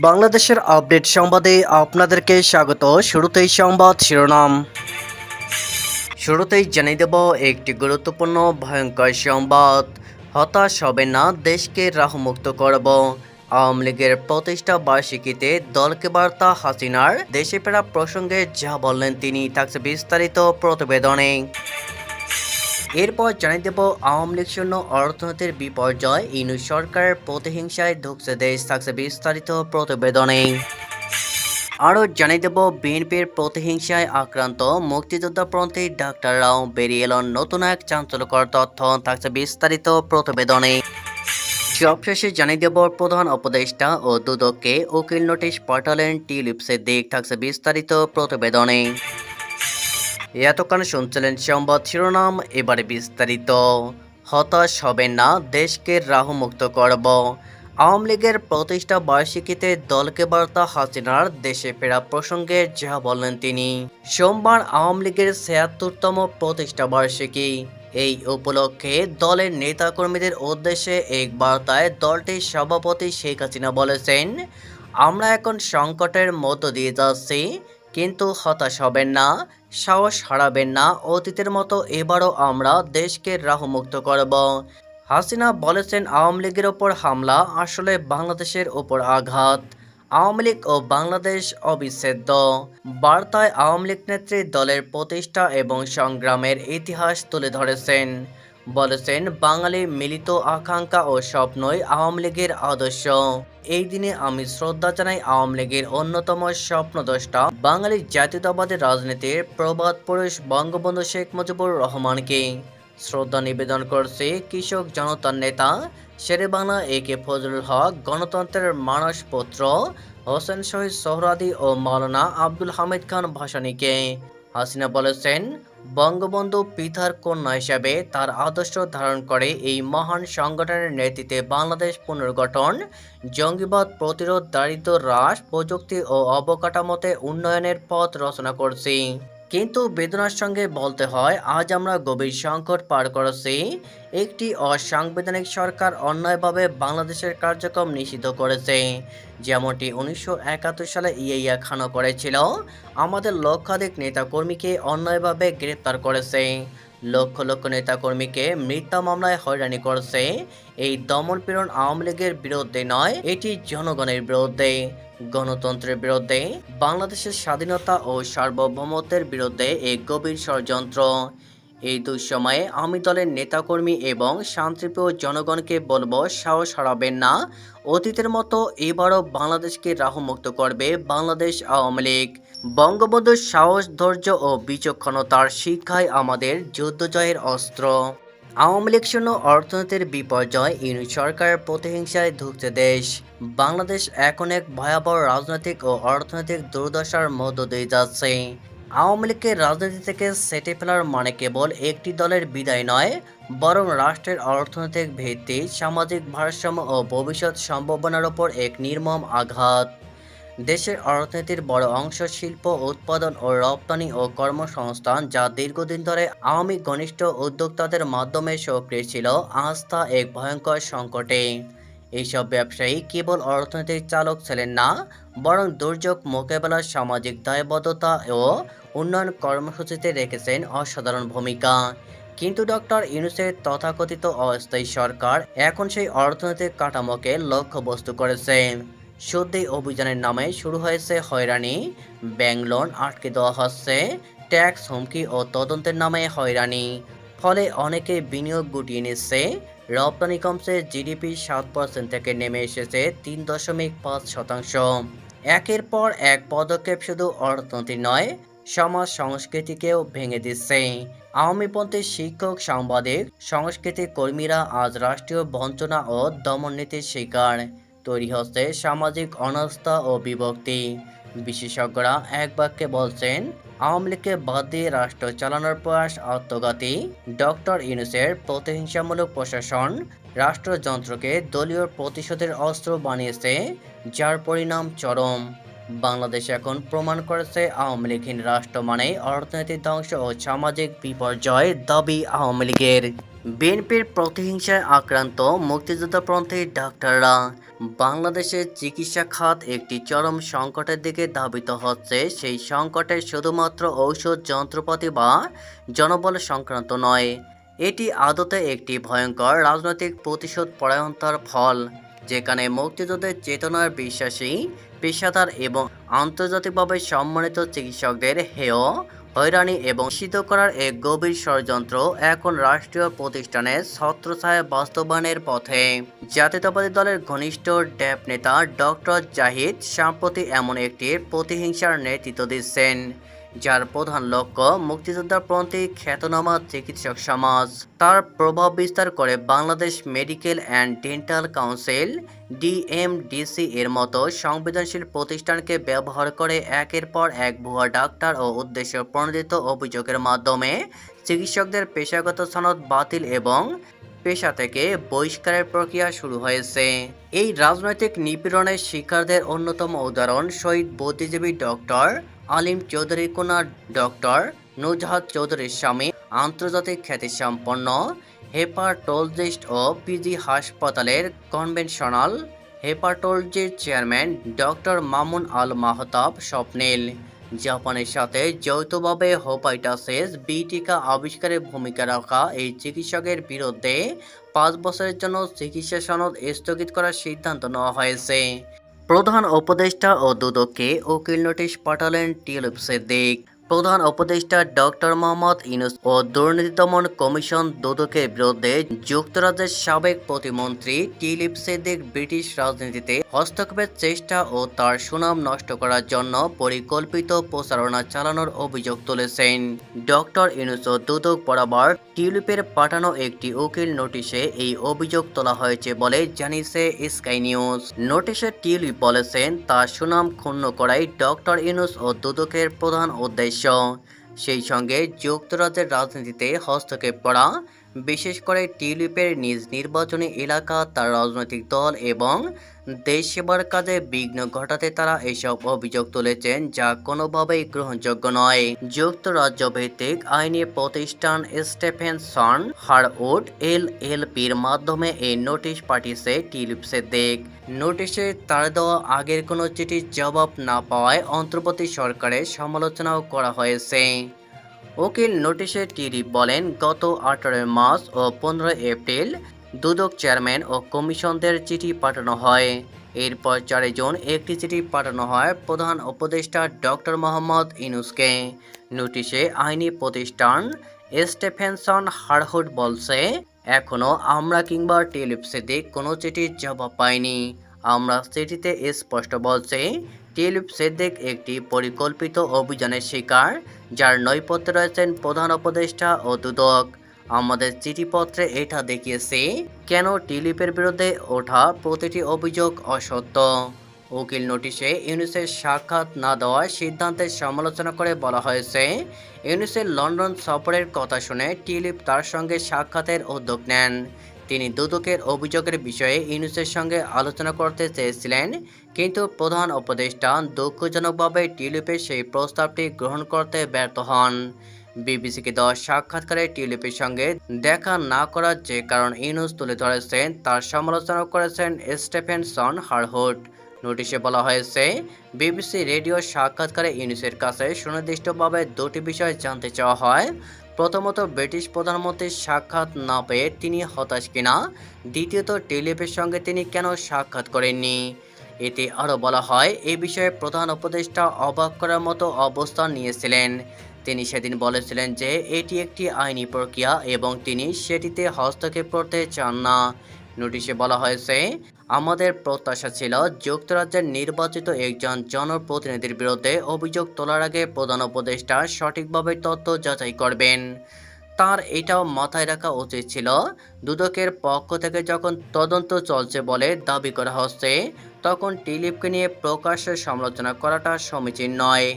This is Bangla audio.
বাংলাদেশের আপডেট সংবাদে আপনাদেরকে স্বাগত। শুরুতেই সংবাদ শিরোনাম। শুরুতেই জানিয়ে দেব একটি গুরুত্বপূর্ণ ভয়ঙ্কর সংবাদ। হতাশ হবে না, দেশকে রাহমুক্ত করব। আওয়ামী লীগের প্রতিষ্ঠা বার্ষিকীতে দলকে বার্তা হাসিনার দেশে ফেরা প্রসঙ্গে যা বললেন তিনি, থাকছে বিস্তারিত প্রতিবেদনে। এরপর জানিয়ে দেব, আওয়ামী লীগ শূন্য অর্থনীতির বিপর্যয়, ইনু সরকারের প্রতিহিংসায় ঢুকছে দেশ, থাকছে বিস্তারিত প্রতিবেদনে। আরও জানিয়ে দেব, বিএনপির প্রতিহিংসায় আক্রান্ত মুক্তিযোদ্ধাপন্থী ডাক্তাররাও বেরিয়ে এলেন নতুন এক চাঞ্চল্যকর তথ্য, থাকছে বিস্তারিত প্রতিবেদনে। সবশেষে জানিয়ে দেব, প্রধান উপদেষ্টা ও দুদককে উকিল নোটিশ পাঠালেন টিলিপসের দিক, থাকছে বিস্তারিত প্রতিবেদনে। এতক্ষণ শুনছিলেন সংবাদ শিরোনাম, এবারে বিস্তারিত। হতাশ হবে না, দেশকে রাহুমুক্ত করব। আওয়ামী লীগের প্রতিষ্ঠা বার্ষিকীতে দলকে বার্তা হাসিনার দেশে ফেরা প্রসঙ্গে যা বললেন তিনি। সোমবার আওয়ামী লীগের ছিয়াত্তরতম প্রতিষ্ঠা বার্ষিকী। এই উপলক্ষে দলের নেতাকর্মীদের উদ্দেশ্যে এক বার্তায় দলটির সভাপতি শেখ হাসিনা বলেছেন, আমরা এখন সংকটের মধ্য দিয়ে যাচ্ছি, কিন্তু হতাশ হবেন না সাহস হারাবেন না, অতীতের মতো এবারও আমরা দেশকে রাহুমুক্ত করব। হাসিনা বলেছেন, আওয়ামী লীগের ওপর হামলা আসলে বাংলাদেশের ওপর আঘাত। আওয়ামী লীগ ও বাংলাদেশ অবিচ্ছেদ্য। বার্তায় আওয়ামী লীগ নেত্রী দলের প্রতিষ্ঠা এবং সংগ্রামের ইতিহাস তুলে ধরেছেন। বলেছেন, বাঙালি মিলিত আকাঙ্ক্ষা ও স্বপ্নই আওয়ামী লীগের আদর্শ। এই দিনে আমি শ্রদ্ধা জানাই আওয়ামী লীগের অন্যতম স্বপ্নদ্রষ্টা, বাঙালি জাতীয়তাবাদের রাজনীতির প্রবাদ পুরুষ বঙ্গবন্ধু শেখ মুজিবুর রহমানকে। শ্রদ্ধা নিবেদন করছে কৃষক জনতার নেতা শেরে বাংলা এ কে ফজলুল হক, গণতন্ত্রের মানস পুত্র, হোসেন শহীদ সোহরাদি ও মাওলানা আব্দুল হামিদ খান ভাসানীকে। হাসিনা বলেছেন, বঙ্গবন্ধু পিতার কন্যা হিসাবে তার আদর্শ ধারণ করে এই মহান সংগঠনের নেতৃত্বে বাংলাদেশ পুনর্গঠন, জঙ্গিবাদ প্রতিরোধ দারিদ্র হ্রাস প্রযুক্তি ও অবকাঠামোতে উন্নয়নের পথ রচনা করছি। কিন্তু বেদনার সঙ্গে বলতে হয়, আজ আমরা গভীর সংকট পার করেছি। একটি অসাংবিধানিক সরকার অন্যায়ভাবে বাংলাদেশের কার্যক্রম নিষিদ্ধ করেছে। যেমনটি উনিশশো একাত্তর সালে ইয়েইয়া খানো করেছিল। আমাদের লক্ষাধিক নেতাকর্মীকে অন্যায়ভাবে গ্রেপ্তার করেছে। লক্ষ লক্ষ নেতাকর্মীকে মৃত্যু মামলায় হয়রানি করছে। এই দমন পীড়ন আওয়ামী লীগের বিরুদ্ধে নয়, এটি জনগণের বিরুদ্ধে। গণতন্ত্রের বিরুদ্ধে, বাংলাদেশের স্বাধীনতা ও সার্বভৌমত্বের বিরুদ্ধে এক গভীর ষড়যন্ত্র। এই দুঃসময়ে আমি দলের নেতাকর্মী এবং শান্তিপ্রিয় জনগণকে বলব সাহস হারাবেন না। অতীতের মতো এবারও বাংলাদেশকে রাহুমুক্ত করবে বাংলাদেশ আওয়ামী লীগ। বঙ্গবন্ধুর সাহস, ধৈর্য ও বিচক্ষণতার শিক্ষায় আমাদের যুদ্ধ জয়ের অস্ত্র। আওয়ামী লীগ শূন্য অর্থনীতির বিপর্যয়, ইউনিট সরকারের প্রতিহিংসায় ঢুকছে দেশ। বাংলাদেশ এখন এক ভয়াবহ রাজনৈতিক ও অর্থনৈতিক দুর্দশার মধ্য দিয়ে যাচ্ছে। আওয়ামী লীগকে রাজনীতি থেকে সেটে ফেলার মানে কেবল একটি দলের বিদায় নয়, বরং রাষ্ট্রের অর্থনৈতিক ভিত্তি, সামাজিক ভারসাম্য ও ভবিষ্যৎ সম্ভাবনার ওপর এক নির্মম আঘাত। দেশের অর্থনীতির বড় অংশ শিল্প, উৎপাদন ও রপ্তানি ও কর্মসংস্থান যা দীর্ঘদিন ধরে আওয়ামী ঘনিষ্ঠ উদ্যোক্তাদের মাধ্যমে সক্রিয় ছিল আস্থা এক ভয়ঙ্কর সংকটে। এইসব ব্যবসায়ী কেবল অর্থনৈতিক চালক ছিলেন না, বরং দুর্যোগ মোকাবেলার সামাজিক দায়বদ্ধতা ও উন্নয়ন কর্মসূচিতে রেখেছেন অসাধারণ ভূমিকা। কিন্তু ডক্টর ইউনুসের তথাকথিত অস্থায়ী সরকার এখন সেই অর্থনৈতিক কাঠামোকে লক্ষ্যবস্তু করেছে। শুদ্ধি অভিযানের নামে শুরু হয়েছে হয়রানি, ব্যাংক লোন আটকে দেওয়া হচ্ছে, ট্যাক্স হুমকি ও তদন্তের নামে হয়রানি। ফলে অনেকে বিনিয়োগ গুটিয়ে নিচ্ছে, রপ্তানি কমছে, জিডিপি সাত পার্সেন্ট থেকে নেমে এসেছে তিন দশমিক পাঁচ শতাংশ। একের পর এক পদক্ষেপ শুধু অর্থনীতি নয় সমাজ সংস্কৃতিকেও ভেঙে দিচ্ছে। আওয়ামীপন্থী শিক্ষক সাংবাদিক, সংস্কৃতি কর্মীরা আজ রাষ্ট্রীয় বঞ্চনা ও দমননীতির শিকার। তৈরি হচ্ছে সামাজিক অনাস্থা ও বিভক্তি। বিশেষজ্ঞরা এক বাক্যে বলছেন, আওয়ামী লীগকে বাদ দিয়ে রাষ্ট্র চালানোর প্রয়াস আত্মঘাতী। ডক্টর ইউনুসের প্রতিহিংসামূলক প্রশাসন রাষ্ট্রযন্ত্রকে দলীয় প্রতিশোধের অস্ত্র বানিয়েছে, যার পরিণাম চরম। বাংলাদেশ এখন প্রমাণ করেছে আওয়ামী লীগহীন রাষ্ট্র মানে অর্থনৈতিক ধ্বংস ও সামাজিক বিপর্যয় দাবি আওয়ামী লীগের। বিএনপির প্রতিহিংসায় আক্রান্ত মুক্তিযুদ্ধপন্থী ডাক্তাররা বাংলাদেশের চিকিৎসা খাত একটি চরম সংকটের দিকে ধাবিত হচ্ছে। সেই সংকটে শুধুমাত্র ঔষধ, যন্ত্রপাতি বা জনবল সংক্রান্ত নয়, এটি আদতে একটি ভয়ঙ্কর রাজনৈতিক প্রতিশোধ পরায়ণতার ফল, যেখানে মুক্তিযুদ্ধের চেতনার বিশ্বাসী পেশাদার এবং আন্তর্জাতিকভাবে সম্মানিত চিকিৎসকদের হেয়, হয়রানি এবং সিদ্ধ করার এক গভীর ষড়যন্ত্র এখন রাষ্ট্রীয় প্রতিষ্ঠানের ছত্রছায়া বাস্তবায়নের পথে। জাতীয়তাবাদী দলের ঘনিষ্ঠ ড্যাপ নেতা ডক্টর জাহিদ, সম্প্রতি এমন একটি প্রতিহিংসার নেতৃত্ব দিচ্ছেন। যার প্রধান লক্ষ্য মুক্তিযোদ্ধাপন্থী খ্যাতনামা চিকিৎসক সমাজ। তার প্রভাব বিস্তার করে Bangladesh medical and dental council, DMDC এর মতো সংবেদনশীল প্রতিষ্ঠানকে ব্যবহার করে একের পর এক ভুয়া ডাক্তার ও উদ্দেশ্য প্রণোদিত অভিযোগের মাধ্যমে চিকিৎসকদের পেশাগত সনদ বাতিল এবং পেশা থেকে বহিষ্কারের প্রক্রিয়া শুরু হয়েছে। এই রাজনৈতিক নিপীড়নের শিকারদের অন্যতম উদাহরণ শহীদ বুদ্ধিজীবী ডক্টর আলিম চৌধুরী কোনার, ডক্টর নুজহাত চৌধুরীর স্বামী, আন্তর্জাতিক খ্যাতিসম্পন্ন হেপাটোলজিস্ট ও পিজি হাসপাতালের কনভেনশনাল হেপাটোলজির চেয়ারম্যান ডক্টর মামুন আল মাহতাব স্বপ্নিল। জাপানের সাথে যৌথভাবে হোপাইটাসেস বি টিকা আবিষ্কারে ভূমিকা রাখা এই চিকিৎসকের বিরুদ্ধে পাঁচ বছরের জন্য চিকিৎসা সনদ স্থগিত করার সিদ্ধান্ত নেওয়া হয়েছে। প্রধান উপদেষ্টা ও দুদককে উকিল নোটিশ পাঠালেন টিএলএফ সিদ্দিক। প্রধান উপদেষ্টা ডক্টর মোহাম্মদ ইউনুস ও দুর্নীতি দমন কমিশন দুদকের বিরুদ্ধে যুক্তরাজ্যের সাবেক প্রতিমন্ত্রী টিলিপ সিদ্দিক ব্রিটিশ রাজনীতিতে হস্তক্ষেপের চেষ্টা ও তার সুনাম নষ্ট করার জন্য পরিকল্পিত প্রচারণা চালানোর অভিযোগ তুলেছেন। ডক্টর ইউনুস ও দুদক বরাবর টিউলিপের পাঠানো একটি উকিল নোটিশে এই অভিযোগ তোলা হয়েছে বলে জানিয়েছে স্কাই নিউজ। নোটিশে টিউলিপ বলেছেন, তার সুনাম ক্ষুণ্ণ করাই ডক্টর ইউনুস ও দুদকের প্রধান উদ্দেশ্য সেই সঙ্গে যুক্তরাজ্যের রাজনীতিতে হস্তক্ষেপ করা বিশেষ করে টিউলিপের নিজ নির্বাচনী এলাকা, তার রাজনৈতিক দল এবং দেশ সেবার কাজে বিঘ্ন ঘটাতে তারা এসব অভিযোগ তুলেছেন, যা কোনোভাবেই গ্রহণযোগ্য নয়। যুক্তরাজ্য ভিত্তিক আইনি প্রতিষ্ঠান স্টেফেনসন হারউড এল এল পির মাধ্যমে এই নোটিশ পাঠিয়েছে টিলিপ সিদ্দিক। নোটিশে তার দেওয়া আগের কোনো চিঠির জবাব না পাওয়ায় অন্তর্বর্তী সরকারের সমালোচনাও করা হয়েছে। উকিল নোটিশে টিরি বলেন, গত আঠারোই মার্চ ও পনেরোই এপ্রিল দুদক চেয়ারম্যান ও কমিশনদের চিঠি পাঠানো হয়। এরপর চারই জুন একটি চিঠি পাঠানো হয় প্রধান উপদেষ্টা ডক্টর মোহাম্মদ ইনুসকে নোটিশে আইনি প্রতিষ্ঠান স্টেফেনসন হারহুড বলছে এখনও আমরা কিংবা টেলিপসিতে কোনো চিঠির জবাব পাইনি। আমরা চিঠিতে স্পষ্ট বলছি টিলিপ সিদ্দিক একটি পরিকল্পিত অভিযানের শিকার, যার নৈপথ্যে রয়েছেন প্রধান উপদেষ্টা ও দুদক। আমাদের চিঠিপত্রে এটা দেখিয়েছে, কেন টিলিপের বিরুদ্ধে ওঠা প্রতিটি অভিযোগ অসত্য? উকিল নোটিশে ইউনিসের সাক্ষাৎ না দেওয়ার সিদ্ধান্তের সমালোচনা করে বলা হয়েছে, ইউনিসের লন্ডন সফরের কথা শুনে টিলিপ তার সঙ্গে সাক্ষাতের উদ্যোগ নেন। তিনি দুদকের অভিযোগের বিষয়ে ইউনুসের সঙ্গে আলোচনা করতে চেয়েছিলেন, কিন্তু প্রধান উপদেষ্টা দুঃখজনকভাবে টিউলিপের সেই প্রস্তাবটি গ্রহণ করতে ব্যর্থ হন। বিবিসিকে দেওয়া সাক্ষাৎকারে টিউলিপের সঙ্গে দেখা না করার যে কারণ ইউনুস তুলে ধরেছেন, তার সমালোচনা করেছেন স্টেফেনসন হারহুড। নোটিশে বলা হয়েছে, বিবিসি রেডিও সাক্ষাৎকারে ইউনুসের কাছে সুনির্দিষ্টভাবে দুটি বিষয় জানতে চাওয়া হয়। প্রথমত ব্রিটিশ প্রধানমন্ত্রীর সাক্ষাৎ না পেয়ে তিনি হতাশ কিনা? দ্বিতীয়ত, টেলিপের সঙ্গে তিনি কেন সাক্ষাৎ করেননি? এতে আরও বলা হয় এই বিষয়ে প্রধান উপদেষ্টা অবাক করার মতো অবস্থান নিয়েছিলেন। তিনি সেদিন বলেছিলেন যে, এটি একটি আইনি প্রক্রিয়া এবং তিনি সেটিতে হস্তক্ষেপ করতে চান না। নোটিশে বলা হয়েছে আমাদের প্রত্যাশা ছিল যুক্তরাজ্যের নির্বাচিত একজন জনপ্রতিনিধির বিরুদ্ধে অভিযোগ তোলার আগে প্রধান উপদেষ্টা সঠিকভাবে তথ্য যাচাই করবেন। তার এটাও মাথায় রাখা উচিত ছিল, দুদকের পক্ষ থেকে যখন তদন্ত চলছে বলে দাবি করা হচ্ছে, তখন টিলিপকে নিয়ে প্রকাশ্যে সমালোচনা করাটা সমীচীন নয়।